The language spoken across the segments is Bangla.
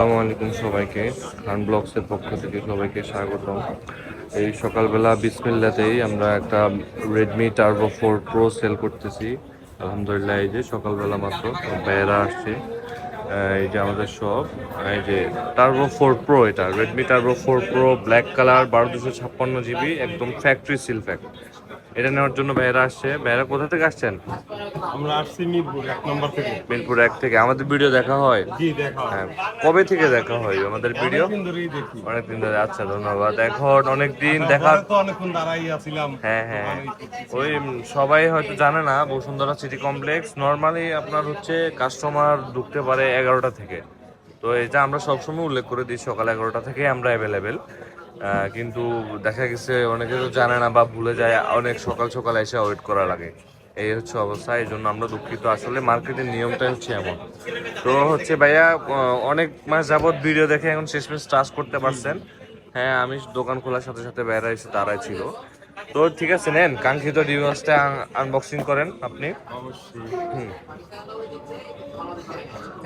আসসালামু আলাইকুম সবাইকে। খান ব্লগসের পক্ষ থেকে সবাইকে স্বাগতম। এই সকালবেলা বিসমিল্লাতেই আমরা একটা Redmi Turbo four Pro sale করতেছি। আলহামদুলিল্লাহ, এই যে সকালবেলা মাত্র বেড়া আসছে। এই যে আমাদের সব এই যে টার্বো ফোর প্রো এটা। Redmi Turbo four Pro black colour বারো দুশো ছাপ্পান্ন জিবি একদম ফ্যাক্টরি সিল ফ্যাক্ট এটা নেওয়ার জন্য বেড়া আসছে। বেড়া কোথা থেকে আসছেন? আমরা আসছি মিরপুর এক নম্বর থেকে। মিরপুর এক থেকে। আমাদের ভিডিও দেখা হয়? জি দেখা হ্যাঁ। কবে থেকে দেখা হয় আমাদের ভিডিও? দেখি। অনেকদিন ধরে। আচ্ছা ধন্যবাদ। এখন অনেকদিন দেখা ঘরে তো অনেকক্ষণ দাঁড়াই আছিলাম। হ্যাঁ হ্যাঁ। ওই সবাই হয়তো জানে না বসুন্ধরা সিটি কমপ্লেক্স। নর্মালি আপনার হচ্ছে কাস্টমার ঢুকতে পারে এগারোটা থেকে। তো এটা আমরা সবসময় উল্লেখ করে দিই সকাল এগারোটা থেকে আমরা অ্যাভেলেবেল কিন্তু দেখা গেছে অনেকে তো জানে না বা ভুলে যায়, অনেক সকাল সকাল এসে ওয়েট করা লাগে। এই হচ্ছে অবস্থা, এই জন্য আমরা দুঃখিত। আসলে মার্কেটের নিয়মটা হচ্ছে এমন। তো হচ্ছে ভাইয়া অনেক মাস যাবত ভিডিও দেখে এখন শেষমেশ ট্রাস্ট করতে পারছেন। হ্যাঁ আমি দোকান খোলার সাথে সাথে বেড়া এসে দাঁড়াই ছিল। তো ঠিক আছে, নেন, কাঙ্ক্ষিত ডিভাইসটা আনবক্সিং করেন আপনি।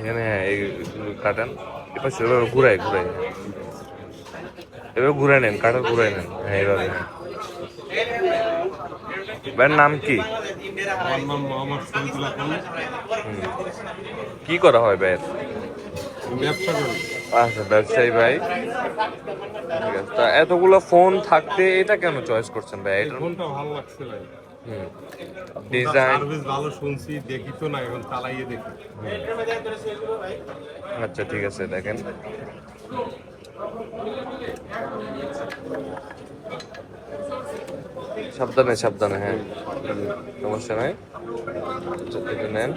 এখানে এই কাটান এবার এভাবে ঘুরাই। এভাবে ঘুরে নেন কাটা ঘুরাই নেন। হ্যাঁ হ্যাঁ। ভাইয়ের নাম কি? কি করা হয় ভাইয়ের? ব্যবসা করি। আচ্ছা ব্যবসায়ী ভাই। ঠিক আছে। তা এতগুলো ফোন থাকতে এটা কেন চয়েস করছেন ভাই? এটা ফোনটা ভালো লাগছে ভাই। ডিজাইন সার্ভিস ভালো শুনছি দেখি তো না এখন চালাইয়ে দেখি। আচ্ছা ঠিক আছে দেখেন। সাবধানে সাবধানে হ্যাঁ। সমস্যা নাই। এটা নেন।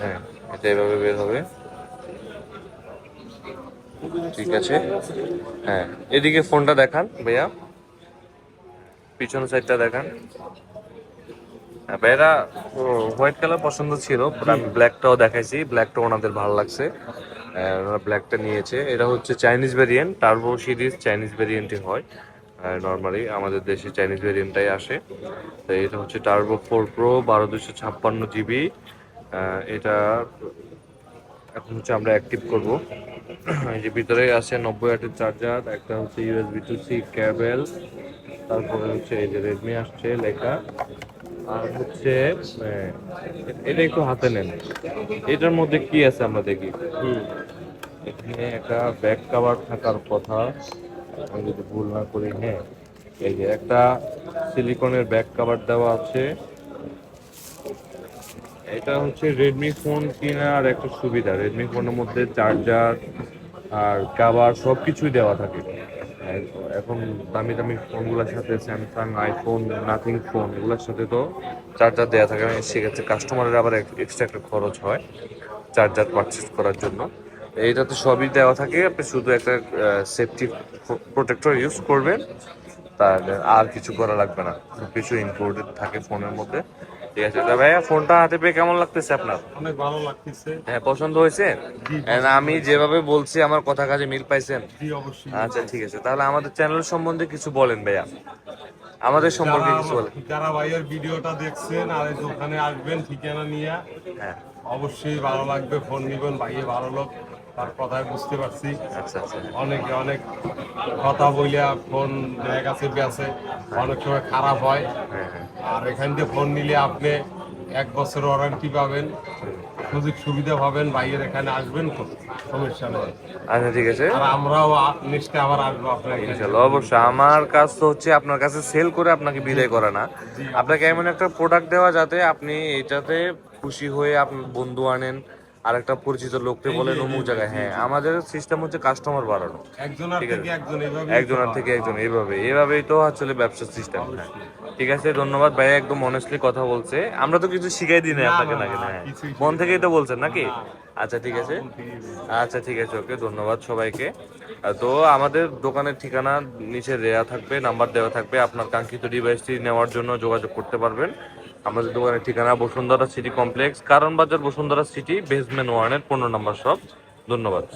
হ্যাঁ। এটা এভাবে বের হবে। ঠিক আছে। হ্যাঁ। এদিকে ফোনটা দেখান, ভাইয়া। পিছন সাইডটা দেখান। ভাইরা হোয়াইট কালার পছন্দ ছিল আমি ব্ল্যাকটাও দেখাইছি ব্ল্যাকটা ওনাদের ভালো লাগছে। ওনারা ব্ল্যাকটা নিয়েছে। এটা হচ্ছে Chinese variant Turbo series Chinese ভেরিয়েন্টই হয় নর্মালি আমাদের দেশে চাইনিজ ভেরিয়েন্টটাই আসে। তো এটা হচ্ছে টার্বো ফোর প্রো বারো দুশো ছাপ্পান্ন জিবি এটা এখন হচ্ছে আমরা অ্যাক্টিভ করব। এই যে ভিতরে আছে নব্বই আটের চার্জার একটা হচ্ছে ইউএসবি টু সি ক্যাবেল তারপরে হচ্ছে এই যে রেডমি আসছে লেখা। আর হচ্ছে এটা একটু হাতে নেন। এটার মধ্যে কি আছে আমরা দেখি? এখানে একটা ব্যাক কভার থাকার কথা। আমি যদি ভুল না করি হ্যাঁ। এই যে একটা সিলিকনের ব্যাক কভার দেওয়া আছে। এটা হচ্ছে রেডমি ফোন কেনার একটা সুবিধা। রেডমি ফোনের মধ্যে চার্জার আর কাভার সব কিছুই দেওয়া থাকে। এখন দামি দামি ফোনগুলোর সাথে স্যামসাং আইফোন নাথিং ফোন এগুলোর সাথে তো চার্জার দেওয়া থাকে। মানে সেক্ষেত্রে কাস্টমারের আবার এক্সট্রা একটা খরচ হয় চার্জার পারচেস করার জন্য। এইটাতে সবই দেওয়া থাকে। আপনি শুধু একটা সেফটি প্রোটেক্টর ইউজ করবেন। তাহলে আর কিছু করা লাগবে না। কিছু ইনক্লুডেড থাকে ফোনের মধ্যে। ঠিক আছে। তা ভাইয়া ফোনটা হাতে পেয়ে কেমন লাগতেছে আপনার? অনেক ভালো লাগতেছে। হ্যাঁ পছন্দ হয়েছে? And আমি যেভাবে বলছি আমার কথা কাজে মিল পাইছেন। অবশ্যই। আচ্ছা ঠিক আছে। তাহলে আমাদের চ্যানেল সম্বন্ধে কিছু বলেন ভাইয়া। আমাদের সম্পর্কে কিছু বলেন। যারা- যারা ভাইয়ের ভিডিওটা দেখছেন আর দোকানে আসবেন ঠিকানা নিয়ে হ্যাঁ। অবশ্যই ভালো লাগবে ফোন নিবেন ভাইয়ে ভালো লোক। তার কথায় বুঝতে পারছি। আচ্ছা আচ্ছা। অনেকে অনেক কথা বইলা ফোন দেখা গেছে বেছে অনেক সময় খারাপ হয়। হ্যাঁ হ্যাঁ। আর এখান থেকে ফোন নিলে আপনি এক বছর ওয়ারেন্টি পাবেন সুযোগ সুবিধা পাবেন ভাইয়ের এখানে আসবেন তো সমস্যা নেই। আচ্ছা ঠিক আছে। আর আমরাও নেক্সটে আবার আসব আপনার এখানে অবশ্যই। আমার কাজ তো হচ্ছে আপনার কাছে সেল করে আপনাকে বিদায় করা না আপনাকে এমন একটা প্রোডাক্ট দেওয়া যাতে আপনি এটাতে খুশি হয়ে আপনার বন্ধু আনেন। আর একটা পরিচিত লোককে বলেন অমুক জায়গায়। হ্যাঁ আমাদের সিস্টেম হচ্ছে কাস্টমার বাড়ানো। একজনের। থেকে একজন এইভাবে একজনের থেকে একজন এইভাবে। এইভাবেই তো আসলে ব্যবসা সিস্টেম হ্যাঁ। ঠিক আছে ধন্যবাদ। ভাই একদম অনেস্টলি কথা বলছে। আমরা তো কিছু শিখাই দিই না আপনাকে নাকি? না, হ্যাঁ। মন থেকেই তো বলছেন নাকি? আচ্ছা ঠিক আছে। আচ্ছা ঠিক আছে ওকে ধন্যবাদ সবাইকে। তো আমাদের দোকানের ঠিকানা নিচে দেওয়া থাকবে নাম্বার দেওয়া থাকবে। আপনার কাঙ্ক্ষিত ডিভাইসটি নেওয়ার জন্য যোগাযোগ করতে পারবেন। আমাদের দোকানের ঠিকানা বসুন্ধরা সিটি কমপ্লেক্স, কারণ বাজার বসুন্ধরা সিটি বেসমেন্ট ওয়ানের পনেরো নম্বর শপ ধন্যবাদ।